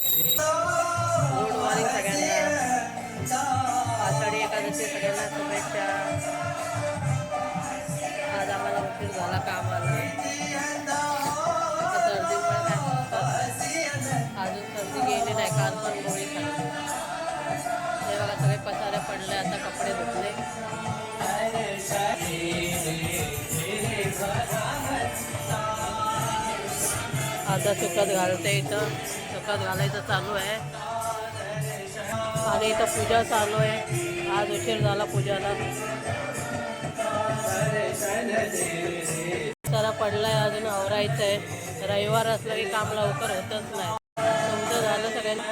Good morning सगळ्यांना. आषाढी एकादशी सगळ्यांना शुभेच्छा. आज आम्हाला उशीर झाला कामाला. आता अजून सर्दी गेली नाही काल पण गोळी खाल्ली. हे बघा सगळे पसारे पडले आता कपडे धुतले. आता सुकत घालते इथं. सुकत घालायचं चालू आहे. आणि इथं पूजा चालू आहे. आज उशीर झाला पूजाला. जरा पडलाय अजून आवरायचं आहे रविवार असलं की काम लवकर होतच नाही. तुमचं झालं सगळ्यांना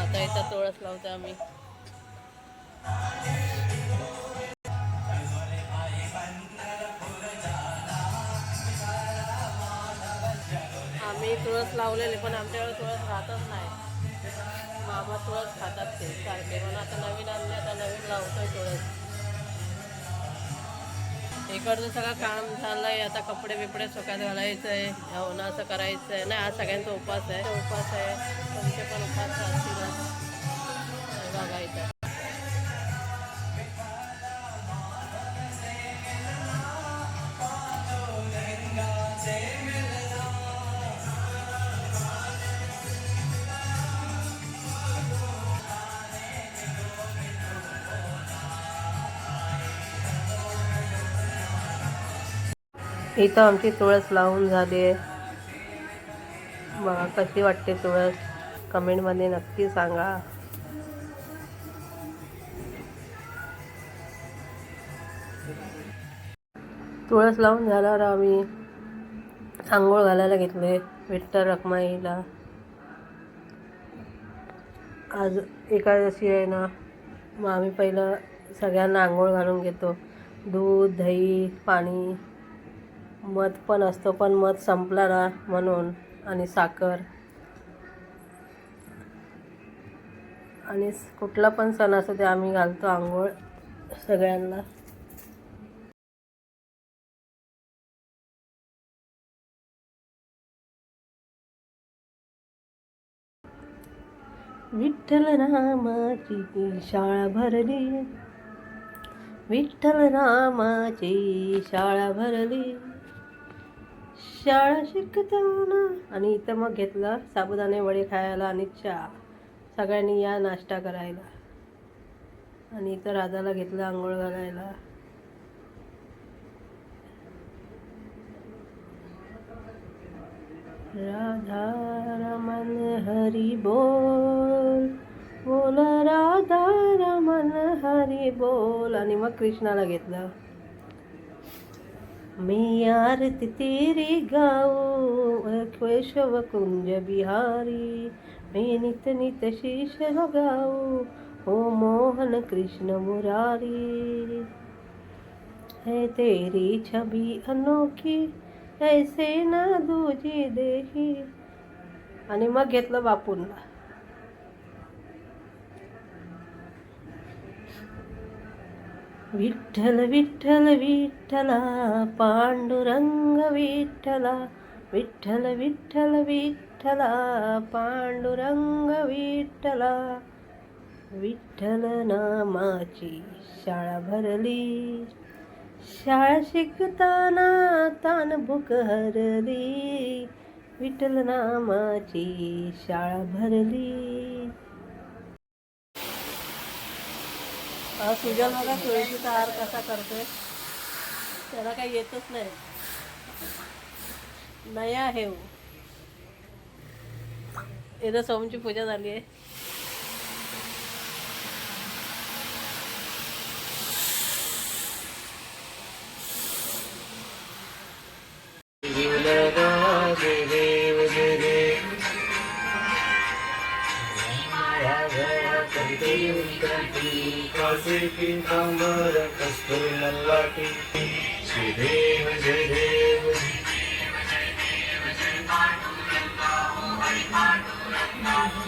आता इथं तुळस लावतो आम्ही. आम्ही तुळस लावलेले पण आमच्याकडे तुळस राहतच नाही. मामा तुळस खातात ते सारखे. म्हणून आता नवीन आणले आता नवीन लावतोय तुळस. इकडचं सगळं काम झालंय. आता कपडे बिपडे सुकात घालायचं आहे जेवण असं करायचं आहे नाही आज सगळ्यांचा उपास आहे. उपास आहे. तुमचे पण उपास इथं आमची तुळस लावून झाली आहे. बघा कशी वाटते तुळस? कमेंटमध्ये नक्की सांगा. तुळस लावून झाल्यावर आम्ही आंघोळ घालायला घेतले विठ्ठल रखमाईला. आज एकादशी आहे ना मग आम्ही पहिलं सगळ्यांना आंघोळ घालून घेतो. दूध दही पाणी. मध पण असतो पण मध संपला ना म्हणून. आणि साखर. आणि कुठला पण सण असतो ते आम्ही घालतो आंघोळ सगळ्यांना. विठ्ठल रामाची शाळा भरली. विठ्ठल रामाची शाळा भरली. शाळा शिकताना. आणि इथं मग घेतलं साबुदाणे वडे खायला आणि चहा. सगळ्यांनी या नाश्ता करायला. आणि इथं राजाला घेतलं आंघोळ घालायला. राधा रमन हरी बोल. बोल राधा रमन हरी बोल. आणि मग कृष्णाला घेतलं. मी आरती तेरी गाऊ केशव कुंज बिहारी. मी नित नित शीश गाऊ हो मोहन कृष्ण मुरारी. है तेरी छवि अनोखी ऐसे ना दूजी देही. आणि मग घेतलं बापूंना विठ्ठल विठ्ठल विठ्ठला पांडुरंग विठ्ठला विठ्ठल विठ्ठल विठ्ठला पांडुरंग विठ्ठला. विठ्ठल नामाची शाळा भरली शाळा शिकताना तान भूक हरली विठ्ठल नामाची शाळा भरली हा सुजल बघा तुळशीचा हार कसा करतोय. त्याला काही येतच नाही. नया आहे हो. इथं सोमची पूजा झाली आहे. कण्ठयुण्डति काशिकी काम्बरकस्तुल्लटी श्रीदेव जय देव Thank you.